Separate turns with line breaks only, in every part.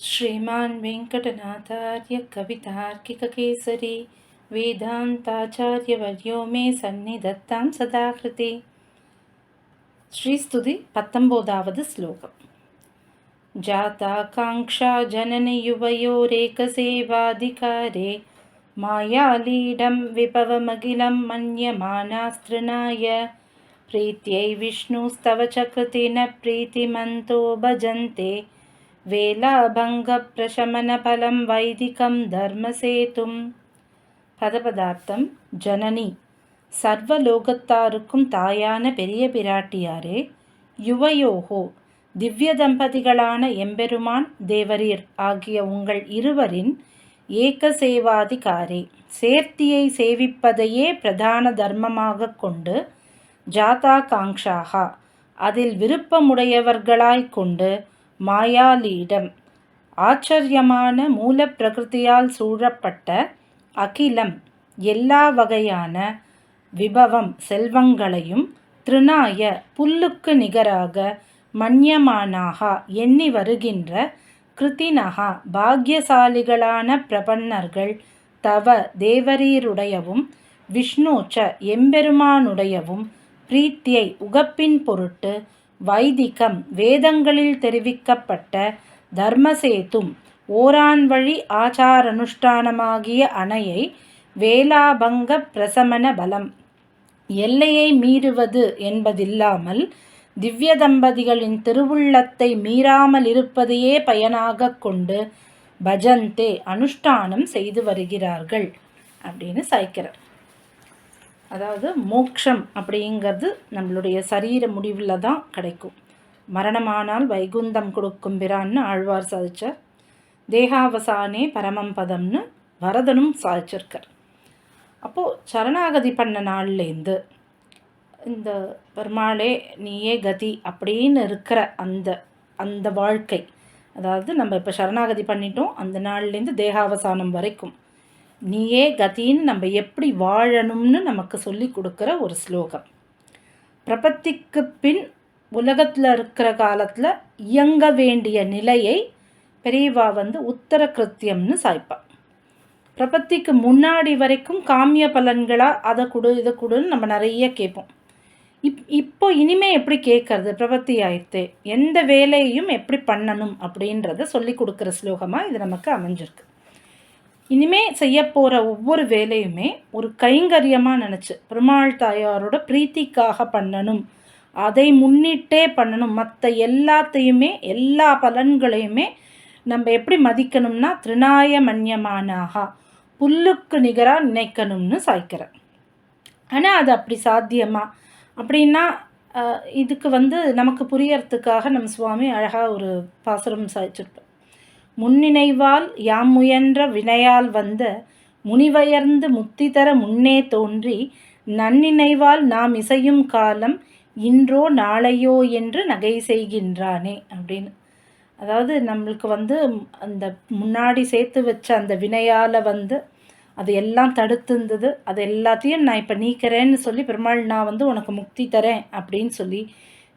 श्रीमान् वेङ्कटनाथार्य कवितार्किककेसरी वेदान्ताचार्यवर्यो मे सन्निधत्तां सदा कृते श्रीस्तुति पत्तम्बोदावद् जाताकाङ्क्षा जननयुवयोरेकसेवाधिकारे मायालीडं विभवमखिलं मन्यमानास्तृणाय प्रीत्यै विष्णुस्तव च कृतिन प्रीतिमन्तो भजन्ते வேலாபங்கப்பிரசமனபலம் வைதிகம் தர்மசேதும். பதபதார்த்தம் ஜனனி. சர்வலோகத்தாருக்கும் தாயான பெரிய பிராட்டியாரே யுவயோகோ திவ்ய தம்பதிகளான எம்பெருமான் தேவரீர் ஆகிய உங்கள் இருவரின் ஏக சேவாதிகாரே சேர்த்தியை சேவிப்பதையே பிரதான தர்மமாக கொண்டு ஜாதா காங்ஷாகா அதில் விருப்பமுடையவர்களாய்க் கொண்டு மாயாலீடம் ஆச்சரியமான மூலப்பிரகிருதியால் சூழப்பட்ட அகிலம் எல்லா வகையான விபவம் செல்வங்களையும் திருநாய புல்லுக்கு நிகராக மன்யமானாகா எண்ணி வருகின்ற கிருத்தினகா பாக்யசாலிகளான பிரபன்னர்கள் தவ தேவரீருடையவும் விஷ்ணுச்ச எம்பெருமானுடையவும் பிரீத்தியை உகப்பின் பொருட்டு வைதிகம் வேதங்களில் தெரிவிக்கப்பட்ட தர்மசேத்தும் ஓரான் வழி ஆச்சாரனுஷ்டானமாகிய அணையை வேலாபங்க பிரசமன பலம். எல்லையை மீறுவது என்பதில்லாமல் திவ்ய தம்பதிகளின் திருவுள்ளத்தை மீறாமல் இருப்பதையே பயனாக கொண்டு பஜந்தே அனுஷ்டானம் செய்து வருகிறார்கள் அப்படின்னு சாய்க்கிறார். அதாவது மோக்ஷம் அப்படிங்கிறது நம்மளுடைய சரீர முடிவில் தான் கிடைக்கும். மரணமானால் வைகுந்தம் கொடுக்கும் பிரான்னு ஆழ்வார் சாதிச்சார். தேகாவசானே பரமம் பதம்னு வரதனும் சாதிச்சிருக்கார். அப்போது சரணாகதி பண்ண நாள்லேருந்து இந்த பெருமாளே நீயே கதி அப்படின்னு இருக்கிற அந்த அந்த வாழ்க்கை. அதாவது நம்ம இப்போ சரணாகதி பண்ணிட்டோம் அந்த நாள்லேருந்து தேகாவசானம் வரைக்கும். நீயே கதின்னு நம்ம எப்படி வாழணும்னு நமக்கு சொல்லி கொடுக்குற ஒரு ஸ்லோகம். பிரபத்திக்கு பின் உலகத்தில் இருக்கிற காலத்தில் இயங்க வேண்டிய நிலையை பெரியவா வந்து உத்தர கிருத்தியம்னு சாய்ப்பாள் பிரபத்திக்கு முன்னாடி வரைக்கும் காமிய பலன்களாக அதை கொடு இதை கொடுன்னு நம்ம நிறைய கேட்போம். இப் இப்போ இனிமே எப்படி கேட்கறது? பிரபத்தி ஆயிடுத்து எந்த வேலையையும் எப்படி பண்ணணும் அப்படின்றத சொல்லி கொடுக்குற ஸ்லோகமாக இது நமக்கு அமைஞ்சிருக்கு. இனிமே செய்ய போகிற ஒவ்வொரு வேலையுமே ஒரு கைங்கரியமாக நினச்சி பெருமாள் தாயாரோட பிரீத்திக்காக பண்ணணும். அதை முன்னிட்டே பண்ணணும். மற்ற எல்லாத்தையுமே எல்லா பலன்களையுமே நம்ம எப்படி மதிக்கணும்னா திருநாய மன்யமானாகா புல்லுக்கு நிகராக நினைக்கணும்னு சாய்க்கிறேன். ஆனால் அது அப்படி சாத்தியமா? அப்படின்னா இதுக்கு வந்து நமக்கு புரியறதுக்காக நம்ம சுவாமி அழகாக ஒரு பாசுரம் சாய்ச்சிருப்பேன் முன்னினைவால் யாம் முயன்ற வினையால் வந்த முனிவயர்ந்து முத்தி தர முன்னே தோன்றி நன்னினைவால் நாம் இசையும் காலம் இன்றோ நாளையோ என்று நகை செய்கின்றானே அப்படின்னு. அதாவது நம்மளுக்கு வந்து அந்த முன்னாடி சேர்த்து வச்ச அந்த வினையால் வந்து அது எல்லாம் தடுத்துருந்தது அது எல்லாத்தையும் நான் இப்போ நீக்கிறேன்னு சொல்லி பெருமாள் நான் வந்து உனக்கு முக்தி தரேன் அப்படின்னு சொல்லி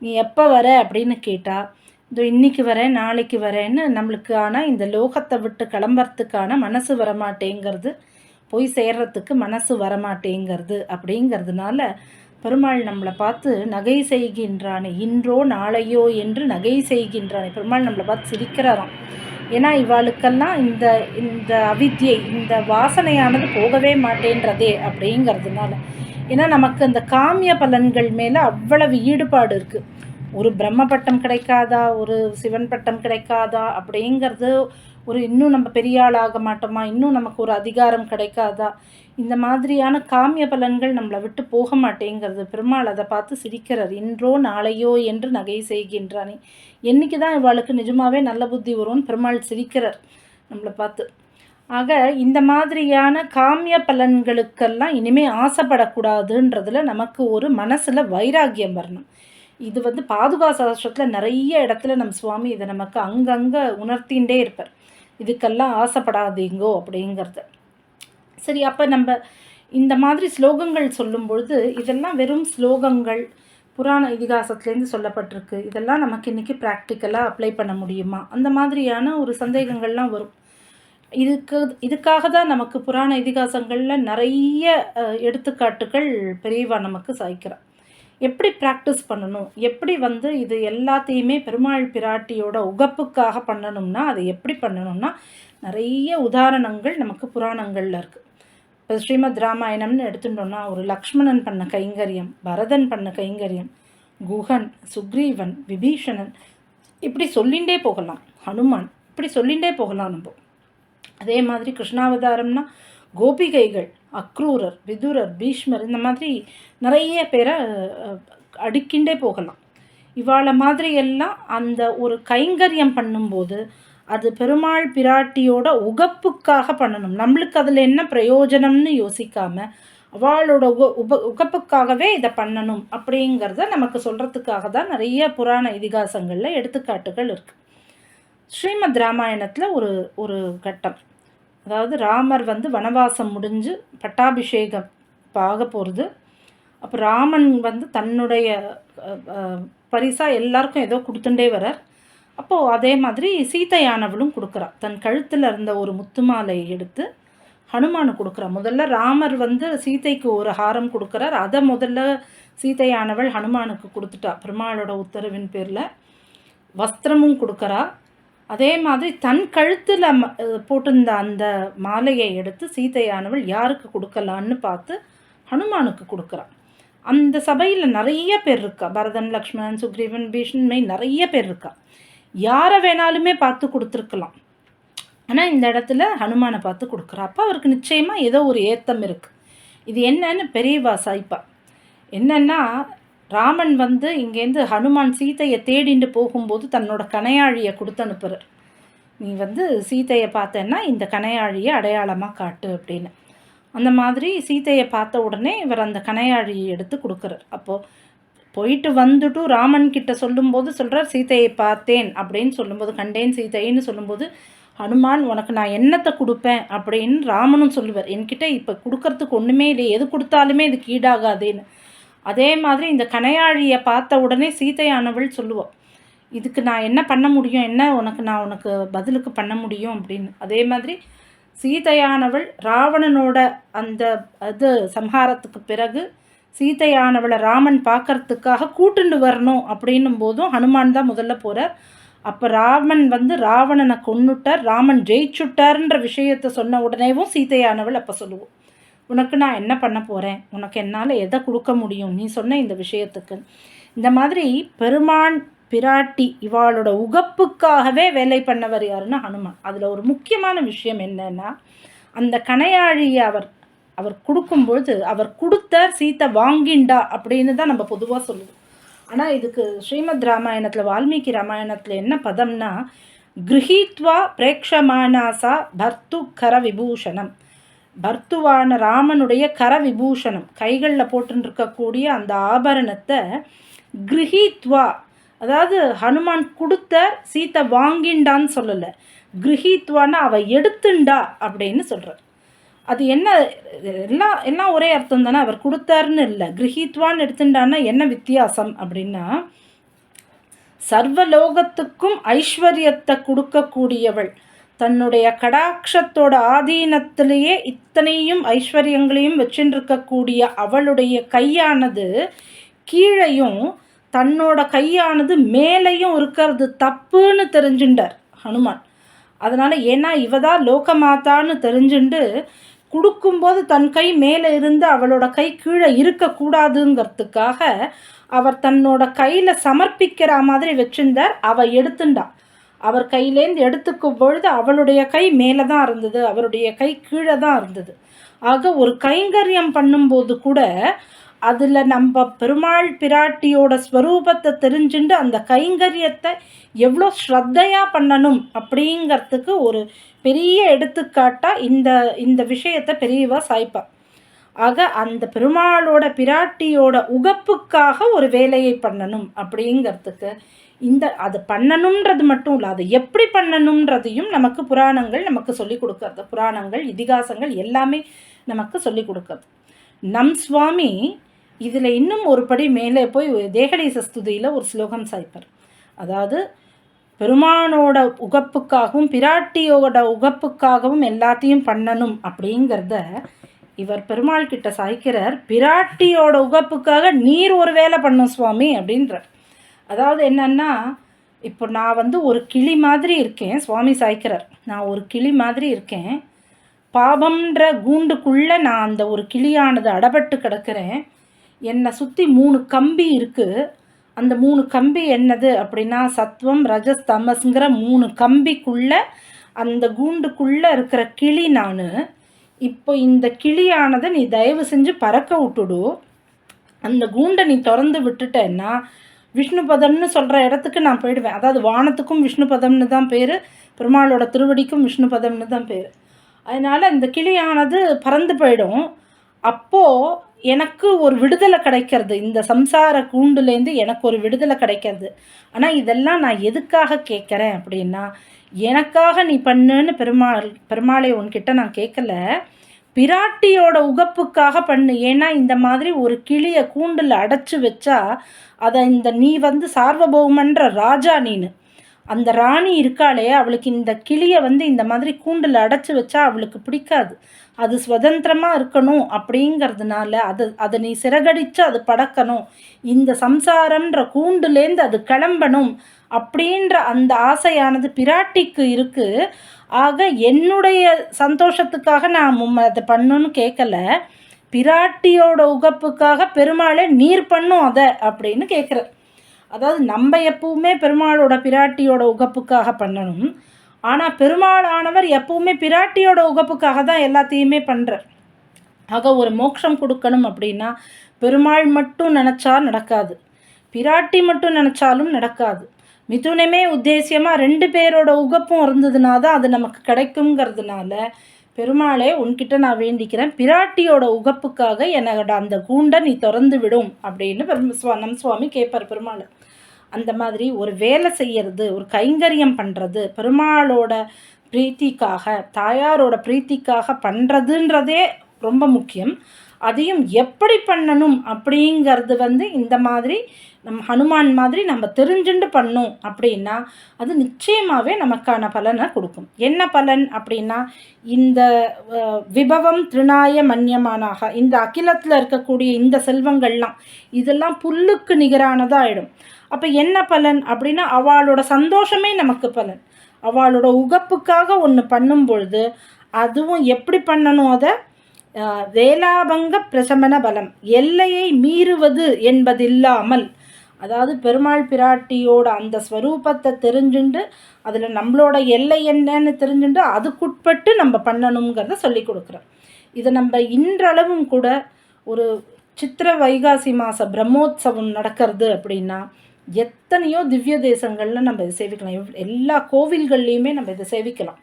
நீ எப்போ வர? அப்படின்னு கேட்டால் இதோ இன்றைக்கி வரேன் நாளைக்கு வரேன்னு நம்மளுக்கு ஆனால் இந்த லோகத்தை விட்டு கிளம்புறதுக்கான மனசு வரமாட்டேங்கிறது போய் சேர்றதுக்கு மனசு வரமாட்டேங்கிறது அப்படிங்கிறதுனால பெருமாள் நம்மளை பார்த்து நகை செய்கின்றானே இன்றோ நாளையோ என்று நகை செய்கின்றானே. பெருமாள் நம்மளை பார்த்து சிரிக்கிறாராம். ஏன்னா இவாளுக்கெல்லாம் இந்த இந்த அவித்யை இந்த வாசனையானது போகவே மாட்டேன்றதே அப்படிங்கிறதுனால. ஏன்னா நமக்கு அந்த காமிய பலன்கள் மேலே அவ்வளவு ஈடுபாடு இருக்குது ஒரு பிரம்ம பட்டம் கிடைக்காதா? ஒரு சிவன் பட்டம் கிடைக்காதா? அப்படிங்கிறது ஒரு இன்னும் நம்ம பெரிய ஆள் ஆக மாட்டோமா? இன்னும் நமக்கு ஒரு அதிகாரம் கிடைக்காதா? இந்த மாதிரியான காமிய பலன்கள் நம்மளை விட்டு போக மாட்டேங்கிறது. பெருமாள் அதை பார்த்து சிரிக்கிறார். இன்றோ நாளையோ என்று நகை செய்கின்றானே. என்றைக்கு தான் இவாளுக்கு நிஜமாவே நல்ல புத்தி வரும்னு பெருமாள் சிரிக்கிறார். நம்மளை பார்த்து. ஆக இந்த மாதிரியான காமிய பலன்களுக்கெல்லாம் இனிமேல் ஆசைப்படக்கூடாதுன்றதில் நமக்கு ஒரு மனசில் வைராக்கியம் வரணும். இது வந்து பாதுகா சாஸ்திரத்தில் நிறைய இடத்துல நம்ம சுவாமி இதை நமக்கு அங்கங்கே உணர்த்தின்றே இருப்பார். இதுக்கெல்லாம் ஆசைப்படாதீங்கோ அப்படிங்கிறது. சரி அப்போ நம்ம இந்த மாதிரி ஸ்லோகங்கள் சொல்லும் பொழுது இதெல்லாம் வெறும் ஸ்லோகங்கள் புராண இதிகாசத்துலேருந்து சொல்லப்பட்டிருக்கு. இதெல்லாம் நமக்கு இன்றைக்கி ப்ராக்டிக்கலாக அப்ளை பண்ண முடியுமா? அந்த மாதிரியான ஒரு சந்தேகங்கள்லாம் வரும். இதுக்கு இதுக்காக தான் நமக்கு புராண இதிகாசங்களில் நிறைய எடுத்துக்காட்டுகள் பெரியவா நமக்கு சாய்க்கிறார் எப்படி ப்ராக்டிஸ் பண்ணணும்? எப்படி வந்து இது எல்லாத்தையுமே பெருமாள் பிராட்டியோட உகப்புக்காக பண்ணணும்னா அதை எப்படி பண்ணணும்னா நிறைய உதாரணங்கள் நமக்கு புராணங்களில் இருக்குது இப்போ ஸ்ரீமத் ராமாயணம்னு எடுத்துட்டோம்னா ஒரு லக்ஷ்மணன் பண்ண கைங்கரியம் பரதன் பண்ண கைங்கரியம் குஹன் சுக்ரீவன் விபீஷணன் இப்படி சொல்லிகிட்டே போகலாம். ஹனுமான் இப்படி சொல்லிகிட்டே போகலாம் நம்ம. அதே மாதிரி கிருஷ்ணாவதாரம்னா கோபிகைகள் அக்ரூரர் விதுரர் பீஷ்மர் இந்த மாதிரி நிறைய பேரை அடுக்கிண்டே போகலாம். இவாளை மாதிரி எல்லாம் அந்த ஒரு கைங்கரியம் பண்ணும்போது அது பெருமாள் பிராட்டியோட உகப்புக்காக பண்ணணும். நம்மளுக்கு அதில் என்ன பிரயோஜனம்னு யோசிக்காமல் அவளோட உக உப உகப்புக்காகவே இதை பண்ணணும் அப்படிங்கிறத நமக்கு சொல்கிறதுக்காக தான் நிறைய புராண இதிகாசங்களில் எடுத்துக்காட்டுகள் இருக்குது ஸ்ரீமத் ராமாயணத்தில் ஒரு ஒரு கட்டம். அதாவது ராமர் வந்து வனவாசம் முடிஞ்சு பட்டாபிஷேகம் ஆக போகிறது அப்போ ராமன் வந்து தன்னுடைய பரிசாக எல்லாருக்கும் ஏதோ கொடுத்துட்டே வரார் அப்போது அதே மாதிரி சீதையானவளும் கொடுக்குறா. தன் கழுத்தில் இருந்த ஒரு முத்துமாலை எடுத்து ஹனுமானு கொடுக்குறா. முதல்ல ராமர் வந்து சீதைக்கு ஒரு ஹாரம் கொடுக்குறார். அதை முதல்ல சீதையானவள் ஹனுமானுக்கு கொடுத்துட்டா. பெருமாளோட உத்தரவின் பேரில் வஸ்திரமும் கொடுக்குறா. அதே மாதிரி தன் கழுத்தில் போட்டிருந்த அந்த மாலையை எடுத்து சீதையானவள் யாருக்கு கொடுக்கலான்னு பார்த்து ஹனுமானுக்கு கொடுக்குறான். அந்த சபையில் நிறைய பேர் இருக்கா. பரதன் லக்ஷ்மணன் சுக்ரீவன் பீஷ்மை நிறைய பேர் இருக்கா. யாரை வேணாலுமே பார்த்து கொடுத்துருக்கலாம். ஆனால் இந்த இடத்துல ஹனுமானை பார்த்து கொடுக்குறா. அப்போ அவருக்கு நிச்சயமாக ஏதோ ஒரு ஏத்தம் இருக்குது இது என்னன்னு பெரியவா சாய்ப்பா. என்னென்னா ராமன் வந்து இங்கேருந்து ஹனுமான் சீத்தையை தேடிண்டு போகும்போது தன்னோட கனையாழியை கொடுத்து அனுப்புகிறார் நீ வந்து சீத்தையை பார்த்தேன்னா இந்த கனையாழியை அடையாளமாக காட்டு அப்படின்னு. அந்த மாதிரி சீத்தையை பார்த்த உடனே இவர் அந்த கனையாழியை எடுத்து கொடுக்குறார். அப்போது போயிட்டு வந்துட்டு ராமன் கிட்ட சொல்லும்போது சொல்கிறார் சீத்தையை பார்த்தேன் அப்படின்னு சொல்லும்போது கண்டேன் சீத்தைன்னு சொல்லும்போது ஹனுமான் உனக்கு நான் என்னத்தை கொடுப்பேன்? அப்படின்னு ராமனும் சொல்லுவார். என்கிட்ட இப்போ கொடுக்கறதுக்கு ஒன்றுமே இல்லை எது கொடுத்தாலுமே இதுக்கு ஈடாகாதேன்னு அதே மாதிரி இந்த கனையாழியை பார்த்த உடனே சீதையானவள் சொல்லுவோம் இதுக்கு நான் என்ன பண்ண முடியும்? என்ன உனக்கு நான் உனக்கு பதிலுக்கு பண்ண முடியும்? அப்படின்னு. அதே மாதிரி சீதையானவள் ராவணனோட அந்த அது சம்ஹாரத்துக்கு பிறகு சீதையானவளை ராமன் பார்க்கறதுக்காக கூட்டுண்டு வரணும் அப்படின்னும் போதும் ஹனுமான் தான் முதல்ல போகிறார் அப்போ ராமன் வந்து ராவணனை கொன்னுட்டார் ராமன் ஜெயிச்சுட்டார்ன்ற விஷயத்த சொன்ன உடனேவும் சீதையானவள் அப்போ சொல்லுவோம் உனக்கு நான் என்ன பண்ண போகிறேன் உனக்கு என்னால் எதை கொடுக்க முடியும்? நீ சொன்ன இந்த விஷயத்துக்கு. இந்த மாதிரி பெருமான் பிராட்டி இவாளோட உகப்புக்காகவே வேலை பண்ணவர் யாருன்னா ஹனுமான். அதில் ஒரு முக்கியமான விஷயம் என்னன்னா அந்த கனையாழியை அவர் அவர் கொடுக்கும்பொழுது அவர் கொடுத்த சீத்தை வாங்கிண்டா அப்படின்னு தான் நம்ம பொதுவாக சொல்லுவோம். ஆனால் இதுக்கு ஸ்ரீமத் ராமாயணத்தில் வால்மீகி ராமாயணத்தில் என்ன பதம்னா கிரகித்வா பிரேக்ஷமானாசா பர்த்து கர விபூஷணம். பர்த்துவான ராமனுடைய கர விபூஷணம் கைகளில் போட்டுருக்கக்கூடிய அந்த ஆபரணத்தை கிரகித்வா அதாவது ஹனுமான் கொடுத்த சீத்தை வாங்கிண்டான்னு சொல்லலை. கிரகித்வான்னு அவ எடுத்துண்டா அப்படின்னு சொல்கிறார் அது என்ன எல்லாம் எல்லாம் ஒரே அர்த்தம் தானே அவர் கொடுத்தாருன்னு இல்லை. கிரகித்வான்னு எடுத்துட்டான்னா என்ன வித்தியாசம் அப்படின்னா சர்வலோகத்துக்கும் ஐஸ்வர்யத்தை கொடுக்கக்கூடியவள். தன்னுடைய கடாட்சத்தோட ஆதீனத்திலேயே இத்தனையும் ஐஸ்வர்யங்களையும் வச்சுருக்கக்கூடிய அவளுடைய கையானது கீழையும் தன்னோட கையானது மேலேயும் இருக்கிறது தப்புன்னு தெரிஞ்சுண்டார் ஹனுமான். அதனால் ஏன்னா இவ தான் லோகமாத்தான்னு தெரிஞ்சுண்டு கொடுக்கும்போது தன் கை மேலே இருந்து அவளோட கை கீழே இருக்கக்கூடாதுங்கிறதுக்காக அவர் தன்னோட கையில் சமர்ப்பிக்கிற மாதிரி வச்சுருந்தார். அவள் எடுத்துண்டா. அவர் கையிலேருந்து எடுத்துக்கும் பொழுது அவளுடைய கை மேலே தான் இருந்தது அவருடைய கை கீழே தான் இருந்தது. ஆக ஒரு கைங்கரியம் பண்ணும்போது கூட அதில் நம்ம பெருமாள் பிராட்டியோட ஸ்வரூபத்தை தெரிஞ்சுட்டு அந்த கைங்கரியத்தை எவ்வளோ ஸ்ரத்தையாக பண்ணணும் அப்படிங்கிறதுக்கு ஒரு பெரிய எடுத்துக்காட்டாக இந்த இந்த விஷயத்தை பெரியவா சாய்ப்பா. ஆக அந்த பெருமாளோட பிராட்டியோட உகப்புக்காக ஒரு வேலையை பண்ணணும் அப்படிங்கிறதுக்கு இந்த அது பண்ணணுன்றது மட்டும் இல்லை அதை எப்படி பண்ணணுன்றதையும் நமக்கு புராணங்கள் நமக்கு சொல்லிக் கொடுக்கறது. புராணங்கள் இதிகாசங்கள் எல்லாமே நமக்கு சொல்லி கொடுக்கறது. நம் சுவாமி இதில் இன்னும் ஒரு படி மேலே போய் தேகடை சஸ்துதியில் ஒரு ஸ்லோகம் சாய்ப்பார். அதாவது பெருமானோட உகப்புக்காகவும் பிராட்டியோட உகப்புக்காகவும் எல்லாத்தையும் பண்ணணும் அப்படிங்கிறத இவர் பெருமாள் கிட்ட சாய்க்கிறார். பிராட்டியோட உகப்புக்காக நீர் ஒரு வேலை பண்ணும் சுவாமி அப்படின்றார். அதாவது என்னன்னா இப்போ நான் வந்து ஒரு கிளி மாதிரி இருக்கேன் சுவாமி சாய்க்கிறார். நான் ஒரு கிளி மாதிரி இருக்கேன். பாபம்ன்ற கூண்டுக்குள்ளே நான் அந்த ஒரு கிளியானது அடபட்டு கிடக்கிறேன். என்னை சுற்றி மூணு கம்பி இருக்குது அந்த மூணு கம்பி என்னது அப்படின்னா சத்வம் ரஜஸ் தமஸ்ங்கிற மூணு கம்பிக்குள்ளே அந்த கூண்டுக்குள்ளே இருக்கிற கிளி நான். இப்போ இந்த கிளியானதை நீ தயவு செஞ்சு பறக்க விட்டுடு. அந்த கூண்டை நீ திறந்து விட்டுட்டேன்னா விஷ்ணுபதம்னு சொல்கிற இடத்துக்கு நான் போயிடுவேன். அதாவது வானத்துக்கும் விஷ்ணுபதம்னு தான் பேர் பெருமாளோட திருவடிக்கும் விஷ்ணுபதம்னு தான் பேர். அதனால் இந்த கிளியானது பறந்து போயிடும். அப்போது எனக்கு ஒரு விடுதலை கிடைக்கிறது. இந்த சம்சார கூண்டுலேருந்து எனக்கு ஒரு விடுதலை கிடைக்கிறது. ஆனால் இதெல்லாம் நான் எதுக்காக கேட்குறேன் அப்படின்னா எனக்காக நீ பண்ணுன்னு பெருமாள் பெருமாளை உன்கிட்ட நான் கேட்கல. பிராட்டியோட உகப்புக்காக பண்ணு. ஏன்னா இந்த மாதிரி ஒரு கிளியை கூண்டில் அடைச்சி வச்சா அதை இந்த நீ வந்து சார்வபௌமன்ற ராஜா நீனு. அந்த ராணி இருக்காளே அவளுக்கு இந்த கிளியை வந்து இந்த மாதிரி கூண்டில் அடைச்சி வச்சா அவளுக்கு பிடிக்காது. அது சுதந்திரமாக இருக்கணும் அப்படிங்கிறதுனால அது அதை நீ சிறகடித்து அது படக்கணும். இந்த சம்சாரம்ன்ற கூண்டுலேருந்து அது கிளம்பணும் அப்படின்ற அந்த ஆசையானது பிராட்டிக்கு இருக்குது ஆக என்னுடைய சந்தோஷத்துக்காக நான் அதை பண்ணுன்னு கேட்கல பிராட்டியோட உகப்புக்காக பெருமாளை நீர் பண்ணும் அதை அப்படின்னு கேட்குற அதாவது நம்ம எப்பவுமே பெருமாளோட பிராட்டியோட உகப்புக்காக பண்ணணும். ஆனால் பெருமாள் ஆனவர் எப்பவுமே பிராட்டியோட உகப்புக்காக தான் எல்லாத்தையுமே பண்ணுறார் ஆக ஒரு மோட்சம் கொடுக்கணும் அப்படின்னா பெருமாள் மட்டும் நினச்சா நடக்காது. பிராட்டி மட்டும் நினச்சாலும் நடக்காது. மிதுனமே உத்தேசியமாக ரெண்டு பேரோட உகப்பும் இருந்ததுனா தான் அது நமக்கு கிடைக்குங்கிறதுனால பெருமாளே உன்கிட்ட நான் வேண்டிக்கிறேன். பிராட்டியோட உகப்புக்காக என்னோட அந்த கூண்டை நீ திறந்து விடும் அப்படின்னு நம் சுவாமி கேட்பார் பெருமாள். அந்த மாதிரி ஒரு வேலை செய்யறது ஒரு கைங்கரியம் பண்ணுறது பெருமாளோட பிரீத்திக்காக தாயாரோட பிரீத்திக்காக பண்ணுறதுன்றதே ரொம்ப முக்கியம். அதையும் எப்படி பண்ணணும் அப்படிங்கிறது வந்து இந்த மாதிரி நம்ம ஹனுமான் மாதிரி நம்ம தெரிஞ்சுண்டு பண்ணோம் அப்படின்னா அது நிச்சயமாகவே நமக்கான பலனை கொடுக்கும். என்ன பலன் அப்படின்னா இந்த விபவம் திருநாய மன்யமானாக இந்த அகிலத்தில் இருக்கக்கூடிய இந்த செல்வங்கள்லாம் இதெல்லாம் புல்லுக்கு நிகரானதாக ஆகிடும் அப்போ என்ன பலன்? அப்படின்னா அவளோட சந்தோஷமே நமக்கு பலன். அவளோட உகப்புக்காக ஒன்று பண்ணும் பொழுது அதுவும் எப்படி பண்ணணும் அதை? வேலாபங்க பிரசமன பலம். எல்லையை மீறுவது என்பதில்லாமல். அதாவது பெருமாள் பிராட்டியோட அந்த ஸ்வரூபத்தை தெரிஞ்சுண்டு அதில் நம்மளோட எல்லை என்னன்னு தெரிஞ்சுண்டு அதுக்குட்பட்டு நம்ம பண்ணணுங்கிறத சொல்லி கொடுக்குறோம் இதை நம்ம இன்றளவும் கூட ஒரு சித்திர வைகாசி மாத பிரம்மோத்சவம் நடக்கிறது அப்படின்னா எத்தனையோ திவ்ய தேசங்களில் நம்ம இதை சேவிக்கலாம். எல்லா கோவில்கள்லேயுமே நம்ம இதை சேவிக்கலாம்.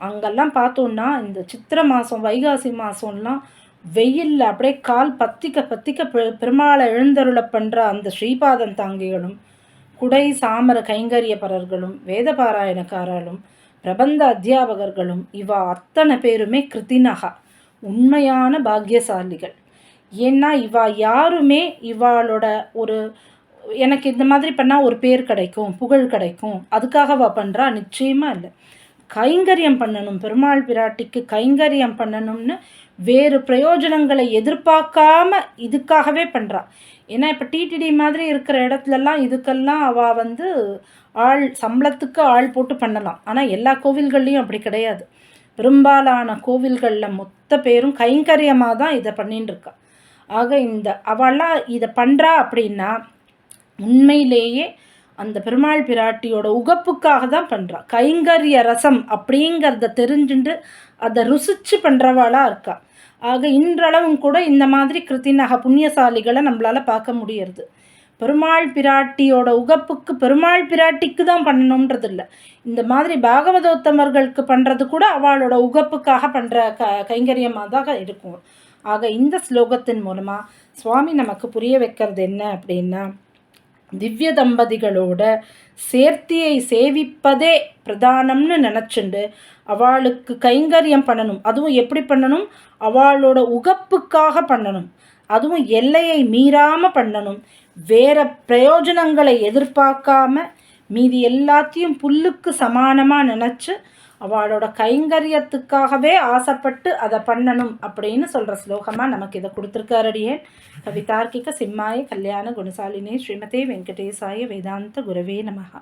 அங்கெல்லாம் பார்த்தோன்னா இந்த சித்திரை மாதம் வைகாசி மாதம்லாம் வெயிலில் அப்படியே கால் பத்திக்க பத்திக்க பெருமாளை எழுந்தருளை பண்ணுற அந்த ஸ்ரீபாதம் தாங்கிகளும் குடை சாமர கைங்கரியப்பரர்களும் வேதபாராயணக்காரர்களும் பிரபந்த அத்தியாபகர்களும் இவா அத்தனை பேருமே கிருத்தினகா உண்மையான பாக்கியசாலிகள். ஏன்னா இவா யாருமே இவாளோட ஒரு எனக்கு இந்த மாதிரி பண்ணால் ஒரு பேர் கிடைக்கும் புகழ் கிடைக்கும். அதுக்காகவா பண்ணுறா நிச்சயமாக இல்லை. கைங்கரியம் பண்ணணும். பெருமாள் பிராட்டிக்கு கைங்கரியம் பண்ணணும்னு வேறு பிரயோஜனங்களை எதிர்பார்க்காம இதுக்காகவே பண்ணுறா ஏன்னா இப்போ டிடிடி மாதிரி இருக்கிற இடத்துலலாம் இதுக்கெல்லாம் அவள் வந்து ஆள் சம்பளத்துக்கு ஆள் போட்டு பண்ணலாம். ஆனால் எல்லா கோவில்கள்லேயும் அப்படி கிடையாது. பெரும்பாலான கோவில்களில் மொத்த பேரும் கைங்கரியமாக தான் இதை பண்ணின்னு இருக்கா. ஆக இந்த அவளாம் இதை பண்ணுறா அப்படின்னா உண்மையிலேயே அந்த பெருமாள் பிராட்டியோட உகப்புக்காக தான் பண்ணுறா கைங்கரிய ரசம் அப்படிங்கிறத தெரிஞ்சுட்டு அதை ருசிச்சு பண்ணுறவாளாக இருக்கா. ஆக இன்றளவும் கூட இந்த மாதிரி கிருத்தினக புண்ணியசாலிகளை நம்மளால் பார்க்க முடியறது. பெருமாள் பிராட்டியோட உகப்புக்கு பெருமாள் பிராட்டிக்கு தான் பண்ணணுன்றது இல்லை இந்த மாதிரி பாகவதோத்தமர்களுக்கு பண்ணுறது கூட அவளோட உகப்புக்காக பண்ணுற க கைங்கரியமாக தான் இருக்கும். ஆக இந்த ஸ்லோகத்தின் மூலமாக சுவாமி நமக்கு புரிய வைக்கிறது என்ன அப்படின்னா திவ்ய தம்பதிகளோட சேர்த்தியை சேவிப்பதே பிரதானம்னு நினச்சிண்டு. அவளுக்கு கைங்கரியம் பண்ணணும். அதுவும் எப்படி பண்ணணும்? அவளோட உகப்புக்காக பண்ணணும். அதுவும் எல்லையை மீறாமல் பண்ணணும். வேற பிரயோஜனங்களை எதிர்பார்க்காம மீதி எல்லாத்தையும் புல்லுக்கு சமானமாக நினச்சி அவளோட கைங்கரியத்துக்காகவே ஆசைப்பட்டு அதை பண்ணணும் அப்படின்னு சொல்கிற ஸ்லோகமாக நமக்கு இதை கொடுத்துருக்காரடியே கவிதார்க்கிக சிம்மாய கல்யாண குணசாலினே ஸ்ரீமதே வெங்கடேசாய வேதாந்த குரவே நமகா